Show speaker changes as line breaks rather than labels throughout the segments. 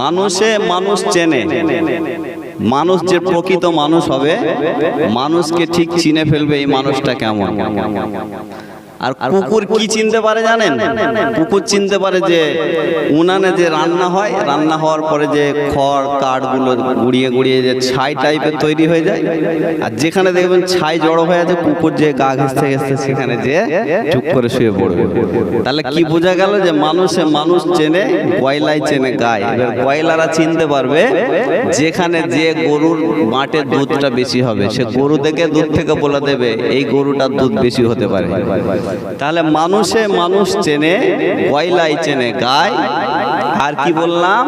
মানুষে মানুষ চেনে। মানুষ যে প্রকৃত মানুষ হবে, মানুষকে ঠিক চিনে ফেলবে এই মানুষটা কেমন। আর কুকুর কি চিনতে পারে জানেন? কুকুর চিনতে পারে যে উনানে যে রান্না হয় রান্না হওয়ার পরে যে খড় কাঠগুলো গুড়িয়ে গুড়িয়ে যে ছাই টাইপের তৈরি হয়ে যায়। আর যেখানে দেখবেন ছাই জড়ো হয়ে আছে কুকুর যে গা ঘেসতে ঘেসতে সেখানে যে চুপ করে শুয়ে পড়বে। তাহলে কি বোঝা গেল যে মানুষে মানুষ চেনে কয়লাই চেনে গায়ে এবার কয়লারা চিনতে পারবে যেখানে যে গরুর মাঠের দুধটা বেশি হবে। সে গরু দেখে দুধ থেকে বলে দেবে এই গরুটার দুধ বেশি হতে পারে। তাহলে মানুষে মানুষ চেনে কয়লাই চেনে গায় আর কি বললাম?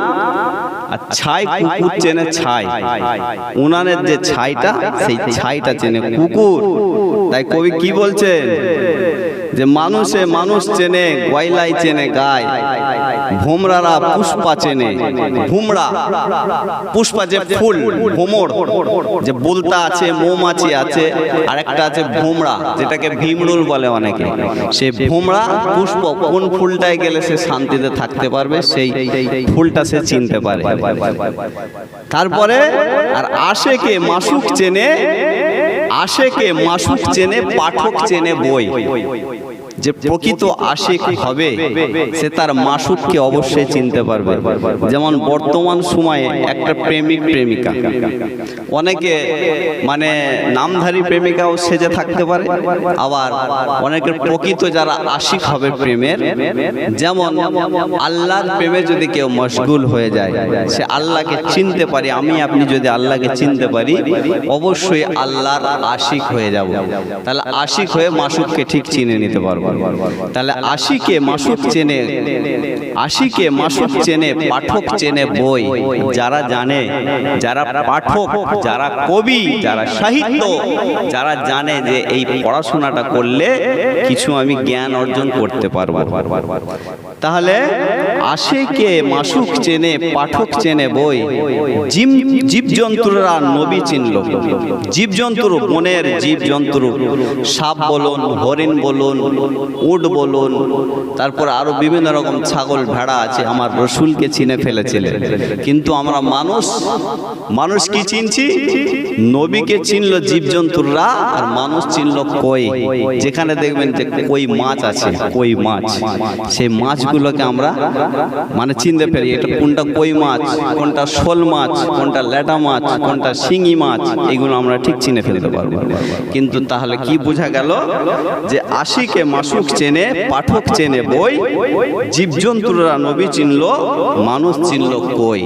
আর ছাই কুকুর চেনে ছাই। উনানের যে ছাইটা, সেই ছাইটা চেনে কুকুর। তাই কবি কি বলছেন? যে মানুষে মানুষ চেনে গয়লাই চেনে গায়। ভোমরারা পুষ্পা চেনে, ভুমরা, পুষ্পা যে ফুল, ভোমর, যে বুলতা আছে, মৌমাছি আছে আর একটা আছে ভোমরা, যেটাকে ভীমরুল বলে অনেকে। সে ভোমরা, পুষ্প, কোন ফুলটায় গেলে সে শান্তিতে থাকতে পারবে, সেই ফুলটা সে চিনতে পারে। তারপরে, আর আশেকে মাসুক চেনে আশেকে মাসুক চেনে পাঠক চেনে বই। যে প্রকৃত আশিক হবে সে তার মাসুককে অবশ্যই চিনতে পারবে। যেমন বর্তমান সময়ে একটা প্রেমিক প্রেমিকা অনেকে মানে নামধারী প্রেমিকাও সেজে থাকতে পারে। আবার অনেকের প্রকৃত যারা আশিক হবে প্রেমের যেমন আল্লাহর প্রেমে যদি কেউ মশগুল হয়ে যায় সে আল্লাহকে চিনতে পারি। আমি আপনি যদি আল্লাহকে চিনতে পারি অবশ্যই আল্লাহর আশিক হয়ে যাব। তাহলে আশিক হয়ে মাসুককে ঠিক চিনে নিতে পারব। তাহলে আশিকে মাসুক চেনে, আশিকে মাসুক চেনে, পাঠক চেনে বই। যারা জানে, যারা পাঠক, যারা কবি, যারা সাহিত্য, যারা জানে যে এই পড়াশোনাটা করলে কিছু আমি জ্ঞান অর্জন করতে পারব। তাহলে আশিকে মাসুক চেনে, পাঠক চেনে বই। জীব, জীবজন্তুরা নবী চিনল। জীবজন্তুর বনের জীবজন্তু সাপ বলুন, হরিণ বলুন উট বলুন, তারপর আরও বিভিন্ন রকম ছাগল ভেড়া আছে, আমার রসুলকে চিনে ফেলেছিলেন। কিন্তু আমরা মানুষ মানুষ কি চিনছি? নবীকে চিনল জীবজন্তুরা, আর মানুষ চিনল কই? যেখানে দেখবেন যে কই মাছ আছে, কই মাছ। সেই মাছগুলোকে আমরা মানে চিনতে পারি, এটা কোনটা কই মাছ, কোনটা শোল মাছ, কোনটা ল্যাটা মাছ, কোনটা শিঙি মাছ, এগুলো আমরা ঠিক চিনে ফেলতে পারব। কিন্তু তাহলে কি বোঝা গেল যে আশিকে মাসুক চেনে পাঠক চেনে বই জীবজন্তুরা নবী চিনল মানুষ চিনল কই?